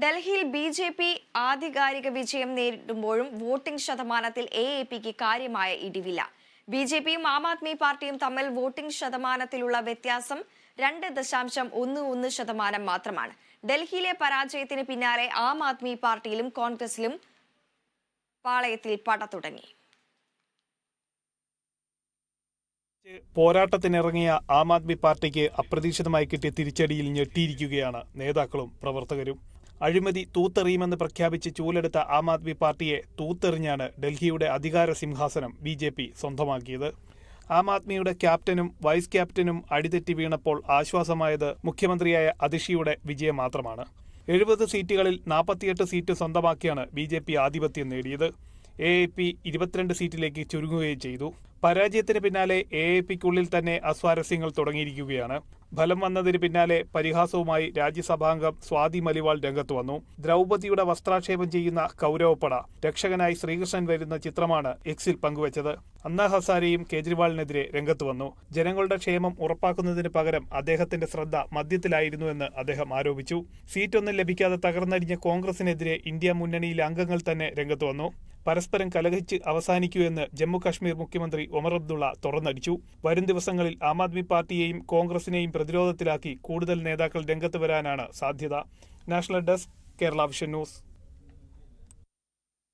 ഡൽഹിയിൽ B J P ആധികാരിക വിജയം നേരിടുമ്പോഴും വോട്ടിംഗ് ശതമാനത്തിൽ എ എ പിക്ക് കാര്യമായ ഇടിവില്ല. ബി ജെ പിയും ആം ആദ്മി പാർട്ടിയും തമ്മിൽ വോട്ടിംഗ് ശതമാനത്തിലുള്ള വ്യത്യാസം രണ്ട് ദശാംശം ഒന്ന് ഒന്ന് ശതമാനം മാത്രമാണ്. ഡൽഹിയിലെ പരാജയത്തിന് പിന്നാലെ ആം ആദ്മി പാർട്ടിയിലും കോൺഗ്രസിലും പാളയത്തിൽ പട തുടങ്ങി. പോരാട്ടത്തിനിറങ്ങിയ ആം ആദ്മി പാർട്ടിക്ക് അപ്രതീക്ഷിതമായി കിട്ടിയ തിരിച്ചടിയിൽ ഞെട്ടിയിരിക്കുകയാണ് നേതാക്കളും പ്രവർത്തകരും. അഴിമതി തൂത്തെറിയുമെന്ന് പ്രഖ്യാപിച്ച് ചൂലെടുത്ത ആം ആദ്മി പാർട്ടിയെ തൂത്തെറിഞ്ഞാണ് ഡൽഹിയുടെ അധികാര സിംഹാസനം ബി ജെ പി സ്വന്തമാക്കിയത്. ആം ആദ്മിയുടെ ക്യാപ്റ്റനും വൈസ് ക്യാപ്റ്റനും അടിതെറ്റി വീണപ്പോൾ ആശ്വാസമായത് മുഖ്യമന്ത്രിയായ അതിഷിയുടെ വിജയം മാത്രമാണ്. എഴുപത് സീറ്റുകളിൽ നാൽപ്പത്തിയെട്ട് സീറ്റ് സ്വന്തമാക്കിയാണ് ബി ജെ പി ആധിപത്യം നേടിയത്. എ എ പി ഇരുപത്തിരണ്ട് സീറ്റിലേക്ക് ചുരുങ്ങുകയും ചെയ്തു. പരാജയത്തിന് പിന്നാലെ എ എ പിക്കുള്ളിൽ തന്നെ അസ്വാരസ്യങ്ങൾ തുടങ്ങിയിരിക്കുകയാണ്. ഫലം വന്നതിന് പിന്നാലെ പരിഹാസവുമായി രാജ്യസഭാംഗം സ്വാതി മലിവാൾ രംഗത്ത് വന്നു. ദ്രൗപതിയുടെ വസ്ത്രാക്ഷേപം ചെയ്യുന്ന കൗരവപ്പട രക്ഷകനായി ശ്രീകൃഷ്ണൻ വരുന്ന ചിത്രമാണ് എക്സിൽ പങ്കുവച്ചത്. അന്ന ഹസാരെയും കേജ്രിവാളിനെതിരെ രംഗത്ത് വന്നു. ജനങ്ങളുടെ ക്ഷേമം ഉറപ്പാക്കുന്നതിന് പകരം അദ്ദേഹത്തിന്റെ ശ്രദ്ധ മദ്യത്തിലായിരുന്നുവെന്ന് അദ്ദേഹം ആരോപിച്ചു. സീറ്റൊന്നും ലഭിക്കാതെ തകർന്നടിഞ്ഞ കോൺഗ്രസിനെതിരെ ഇന്ത്യ മുന്നണിയിലെ അംഗങ്ങൾ തന്നെ രംഗത്ത് വന്നു. പരസ്പരം കലഹിച്ച് അവസാനിക്കൂ എന്ന് ജമ്മു കാശ്മീർ മുഖ്യമന്ത്രി ഒമർ അബ്ദുള്ള തുറന്നടിച്ചു. വരും ദിവസങ്ങളിൽ ആം ആദ്മി പാർട്ടിയെയും കോൺഗ്രസിനെയും പ്രതിരോധത്തിലാക്കി കൂടുതൽ നേതാക്കൾ രംഗത്ത് വരാനാണ് സാധ്യത. National desk Kerala vision news.